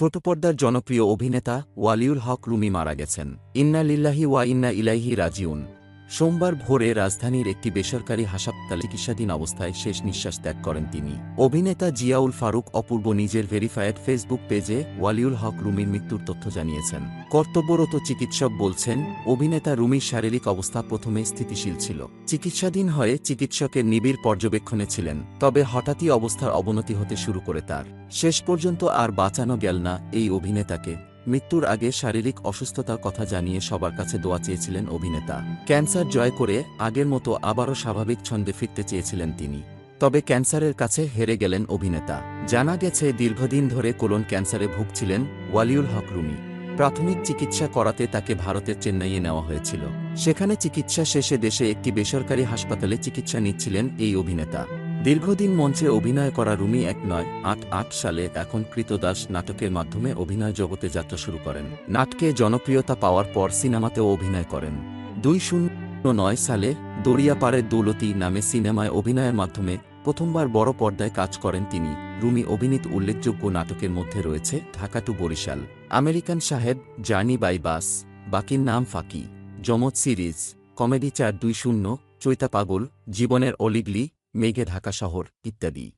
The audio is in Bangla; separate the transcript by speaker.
Speaker 1: ছোট পর্দার জনপ্রিয় অভিনেতা ওয়ালিউল হক রুমি মারা গেছেন। ইন্না লিল্লাহি ওয়া ইন্না ইলাইহি রাজিউন। সোমবার ভোরে রাজধানীর একটি বেসরকারি হাসপাতালে চিকিৎসাধীন অবস্থায় শেষ নিঃশ্বাস ত্যাগ করেন তিনি। অভিনেতা জিয়াউল ফারুক অপূর্ব নিজের ভেরিফায়েড ফেসবুক পেজে ওয়ালিউল হক রুমির মৃত্যুর তথ্য জানিয়েছেন। কর্তব্যরত চিকিৎসক বলছেন, অভিনেতা রুমির শারীরিক অবস্থা প্রথমে স্থিতিশীল ছিল। চিকিৎসাধীন হয়ে চিকিৎসকের নিবিড় পর্যবেক্ষণে ছিলেন, তবে হঠাৎই অবস্থার অবনতি হতে শুরু করে তার। শেষ পর্যন্ত আর বাঁচানো গেল না এই অভিনেতাকে। মৃত্যুর আগে শারীরিক অসুস্থতার কথা জানিয়ে সবার কাছে দোয়া চেয়েছিলেন অভিনেতা। ক্যান্সার জয় করে আগের মতো আবারও স্বাভাবিক ছন্দে ফিরতে চেয়েছিলেন তিনি। তবে ক্যান্সারের কাছে হেরে গেলেন অভিনেতা। জানা গেছে, দীর্ঘদিন ধরে কোলন ক্যান্সারে ভুগছিলেন ওয়ালিউল হক রুমি। প্রাথমিক চিকিৎসা করাতে তাকে ভারতের চেন্নাইয়ে নেওয়া হয়েছিল। সেখানে চিকিৎসা শেষে দেশে একটি বেসরকারি হাসপাতালে চিকিৎসা নিচ্ছিলেন এই অভিনেতা। দীর্ঘদিন মঞ্চে অভিনয় করা রুমি এক নয়, আট আট সালে এখন কৃতদাস নাটকের মাধ্যমে অভিনয় জগতে যাত্রা শুরু করেন। নাটকে জনপ্রিয়তা পাওয়ার পর সিনেমাতেও অভিনয় করেন। দুই শূন্য নয় সালে দরিয়াপাড়ের দৌলতি নামে সিনেমায় অভিনয়ের মাধ্যমে প্রথমবার বড় পর্দায় কাজ করেন তিনি। রুমি অভিনীত উল্লেখযোগ্য নাটকের মধ্যে রয়েছে ঢাকা টু বরিশাল, আমেরিকান সাহেব জার্নি বাই বাস বাকির নাম ফাঁকি জমজ সিরিজ, কমেডি চার দুই শূন্য, চৈতা পাগল, জীবনের অলিগলি মেঘে ঢাকা শহর ইত্যাদি।